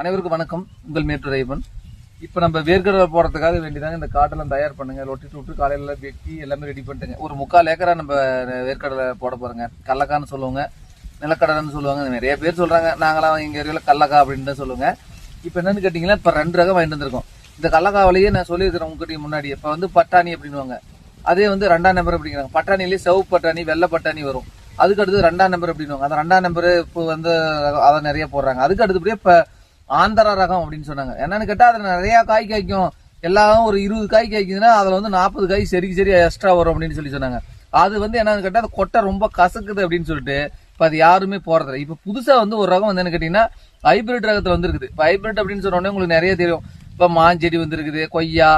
அனைவருக்கும் வணக்கம். உங்கள் மேட்டு ஐயப்பன். இப்போ நம்ம வேர்க்கடலை போடுறதுக்காக வேண்டிதாங்க இந்த காட்டெல்லாம் தயார் பண்ணுங்க. லொட்டி விட்டு காலையில வெட்டி எல்லாமே ரெடி பண்ணிட்டுங்க. ஒரு முக்கால் ஏக்கரா நம்ம வேர்க்கடலை போட போறோங்க. கடலக்கான்னு சொல்லுவாங்க. நிலக்கடலைன்னு சொல்லுவாங்க. நிறைய பேர் சொல்றாங்க. நாங்களாம் எங்கள் ஏரியாவில் கடலக்கா அப்படின்னு தான் சொல்லுவாங்க இப்போ என்னன்னு கேட்டிங்கன்னா இப்போ ரெண்டு ரகம் வாங்கிட்டு வந்திருக்கோம். இந்த கல்லக்காவிலேயே நான் சொல்லியிருக்கிறேன் உங்ககிட்ட முன்னாடி. இப்போ வந்து பட்டாணி அப்படின்னுவாங்க. அதே வந்து ரெண்டாம் நம்பர் அப்படிங்கிறாங்க. பட்டாணிலேயே சிவப்பு பட்டாணி வெள்ளை பட்டாணி வரும். அதுக்கு அடுத்து ரெண்டாம் நம்பர் அப்படின்னுவாங்க. அந்த ரெண்டாம் நம்பர் இப்போ வந்து அதை நிறைய போடுறாங்க. அதுக்கு அடுத்தபடியே இப்போ ஆந்திரா ரகம் அப்படின்னு சொன்னாங்க. என்னன்னு கேட்டால் அதில் நிறைய காய் காய்க்கும். எல்லாம் ஒரு இருபது காய் காய்க்குதுன்னா அதில் வந்து நாற்பது காய் சரிக்கு சரி எக்ஸ்ட்ரா வரும் அப்படின்னு சொல்லி சொன்னாங்க. அது வந்து என்னன்னு கேட்டால் அந்த கொட்டை ரொம்ப கசக்குது அப்படின்னு சொல்லிட்டு இப்போ அது யாருமே போகிறதில்ல இப்போ புதுசாக வந்து ஒரு ரகம் வந்து என்ன கேட்டிங்கன்னா ஹைபிரிட் ரகத்தில் வந்துருக்குது. இப்போ ஹைபிரிட் அப்படின்னு சொன்னோடனே உங்களுக்கு நிறைய தெரியும். இப்போ மாஞ்செடி வந்துருக்குது கொய்யா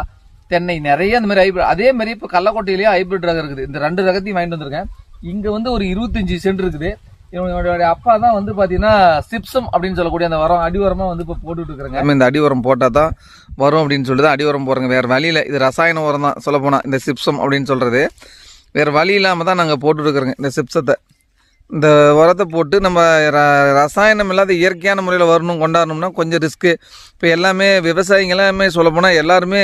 தென்னை நிறைய இந்த மாதிரி ஹைபிரிட் அதே மாதிரி இப்போ கள்ளக்கொட்டையிலேயே ஹைபிரிட் ரகம் இருக்குது. இந்த ரெண்டு ரகத்தையும் வாங்கிட்டு வந்திருக்கேன். இங்கே வந்து ஒரு இருபத்தஞ்சி சென்ட் இருக்குது. இவங்களுடைய அப்பா தான் வந்து பார்த்தீங்கன்னா சிப்சம் அப்படின்னு சொல்லக்கூடிய அந்த உரம் அடி வந்து இப்போ போட்டுட்டு இருக்கிறாங்க நம்ம இந்த அடி உரம் போட்டால் தான் வரும் அப்படின்னு சொல்லிட்டு தான் அடி உரம் வேறு வழியில் இது ரசாயன உரம் தான் சொல்ல போனால் இந்த சிப்சம் அப்படின்னு சொல்கிறது வேறு வழி இல்லாமல் தான் நாங்கள் போட்டுருக்குறோங்க இந்த சிப்சத்தை. இந்த உரத்தை போட்டு நம்ம ர- ரசாயனம் இல்லாத இயற்கையான முறையில் வரணும் கொண்டாடணும்னா கொஞ்சம் ரிஸ்க்கு இப்போ எல்லாமே விவசாயிங்க எல்லாமே சொல்ல போனால் எல்லாருமே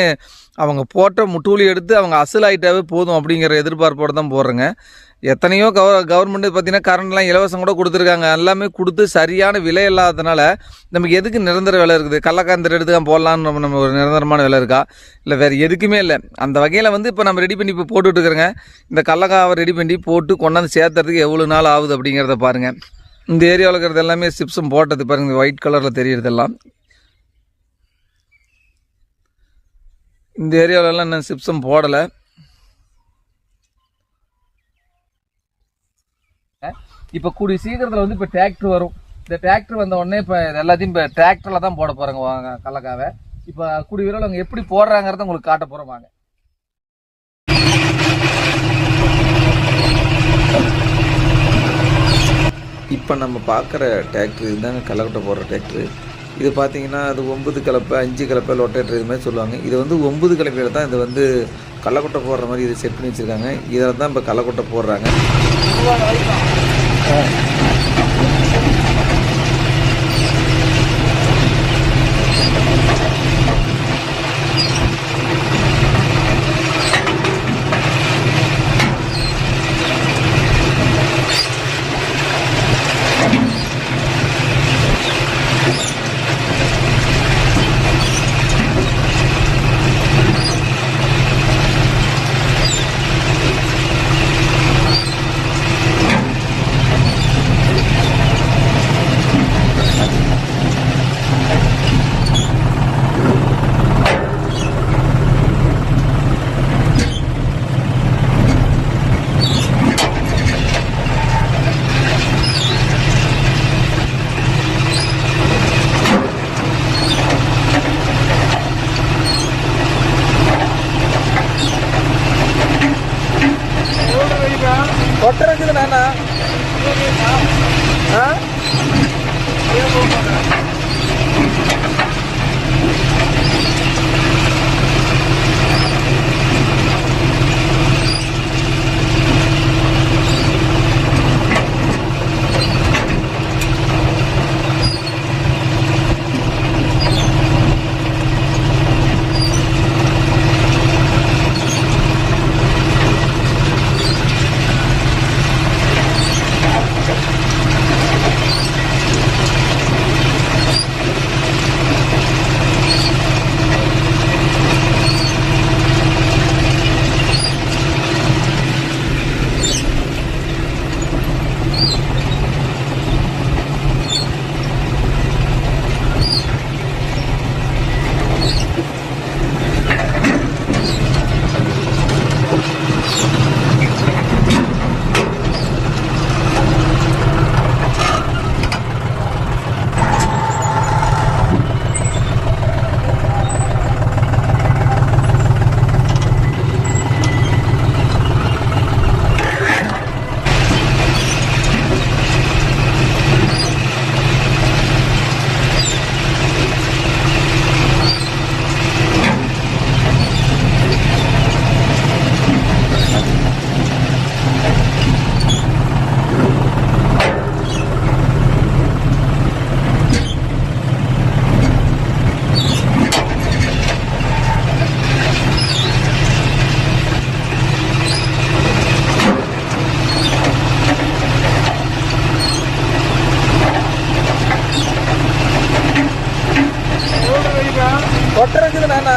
அவங்க போட்ட முட்டூலி எடுத்து அவங்க அசல் ஆகிட்டாவே போதும் அப்படிங்கிற எதிர்பார்ப்போடு தான் போடுறேங்க. எத்தனையோ கவ கவர்மெண்ட் பார்த்தீங்கன்னா கரண்ட்லாம் இலவசம் கூட கொடுத்துருக்காங்க. எல்லாமே கொடுத்து சரியான விலை இல்லாததுனால நமக்கு எதுக்கு நிரந்தர விலை இருக்குது? கள்ளக்காந்தர் எடுத்து தான் போடலான்னு நம்ம நம்ம ஒரு நிரந்தரமான விலை இருக்கா? இல்லை வேறு எதுக்குமே இல்லை. அந்த வகையில் வந்து இப்போ நம்ம ரெடி பண்ணி இப்போ போட்டுட்டு இருக்கிறோங்க. இந்த கடலக்காவை ரெடி பண்ணி போட்டு கொண்டாந்து சேர்த்துறதுக்கு எவ்வளோ நாள் ஆகுது அப்படிங்கிறத பாருங்கள் இந்த ஏரியாவில் இருக்கிறது எல்லாமே சிப்ஸும் போட்டது பாருங்கள் ஒயிட் கலரில் தெரியறதெல்லாம். இந்த ஏரியாவிலலாம் இன்னும் சிப்ஸும் போடலை. இப்போ கூடிய சீக்கிரத்தில் வந்து இப்போ டிராக்டர் வரும். இந்த டிராக்டர் வந்த உடனே இப்போ எல்லாத்தையும் இப்போ டிராக்டரில் தான் போட போகிறாங்க வாங்க கடலக்காவை இப்போ கூடிய விரைவில் அவங்க எப்படி போடுறாங்கிறத உங்களுக்கு காட்ட போகிறோம் வாங்க. இப்போ நம்ம பார்க்குற டிராக்டர் இதுதாங்க களைக்கொட்டை போடுற டிராக்டர் இது பார்த்தீங்கன்னா அது ஒன்பது கலப்பை அஞ்சு கலப்பை லொட்டேட்டர் இது மாதிரி சொல்லுவாங்க. இது வந்து ஒம்பது கலப்பையில் தான் இது வந்து கள்ளக்கொட்டை போடுற மாதிரி இது செட் பண்ணி வச்சுருக்காங்க. இதில் தான் இப்போ கள்ளக்கொட்டை போடுறாங்க. கொட்டை కొట్టరగింది నాన్న.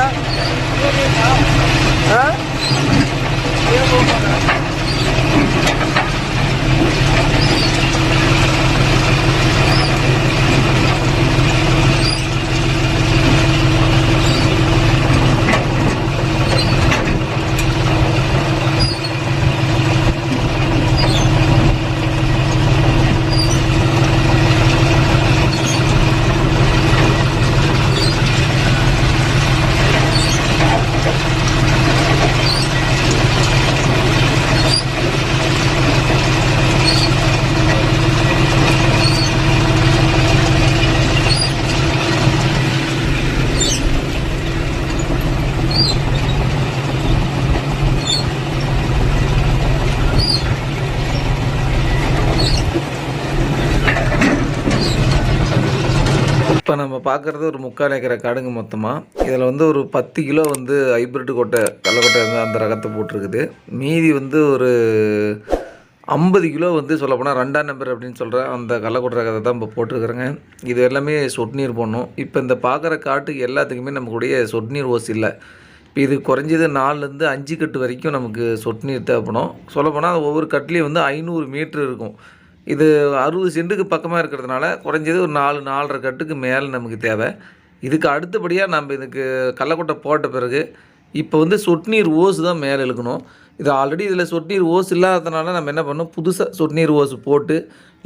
நம்ம பார்க்குறது ஒரு முக்கால் ஏக்கரை காடுங்க மொத்தமாக இதில் வந்து ஒரு பத்து கிலோ வந்து ஹைப்ரிட் கொட்டை கடலக்கொட்டை வந்து அந்த ரகத்தை போட்டிருக்குது. மீதி வந்து ஒரு ஐம்பது கிலோ வந்து சொல்லப்போனால் ரெண்டாம் நம்பர் அப்படின்னு சொல்கிற அந்த கடலக்கொட்டை ரகத்தை தான் இப்போ போட்டிருக்கிறேங்க. இது எல்லாமே சொட்டு நீர் போடணும். இப்போ இந்த பார்க்குற காட்டுக்கு எல்லாத்துக்குமே நமக்குடைய சொட்டு நீர் ஓஸ் இல்லை. இப்போ இது குறைஞ்சது நாலுலேருந்து அஞ்சு கட்டு வரைக்கும் நமக்கு சொட்டு நீர் தேவைப்படும். சொல்லப்போனால் ஒவ்வொரு கட்டுலேயும் வந்து ஐநூறு மீட்ரு இருக்கும். இது அறுபது சென்ட்டுக்கு பக்கமாக இருக்கிறதுனால குறைஞ்சது ஒரு நாலு நாலரை கட்டுக்கு மேலே நமக்கு தேவை. இதுக்கு அடுத்தபடியாக நம்ம இதுக்கு கடலக்கொட்டை போட்ட பிறகு இப்போ வந்து சொட்டு நீர் ஓஸ் தான் மேலே இழுக்கணும். இது ஆல்ரெடி இதில் சொட்டு நீர் ஓஸ் இல்லாததுனால நம்ம என்ன பண்ணோம் புதுசாக சொட்டு நீர் ஓஸ் போட்டு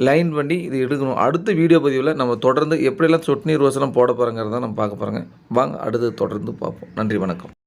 லைன் பண்ணி இது எடுக்கணும் அடுத்த வீடியோ பதிவில் நம்ம தொடர்ந்து எப்படியெல்லாம் சொட்டு நீர் ஓஸ்லாம் போட போகிறோங்கிறத நம்ம பார்க்க போகிறோங்க வாங்க அடுத்து தொடர்ந்து பார்ப்போம். நன்றி வணக்கம்.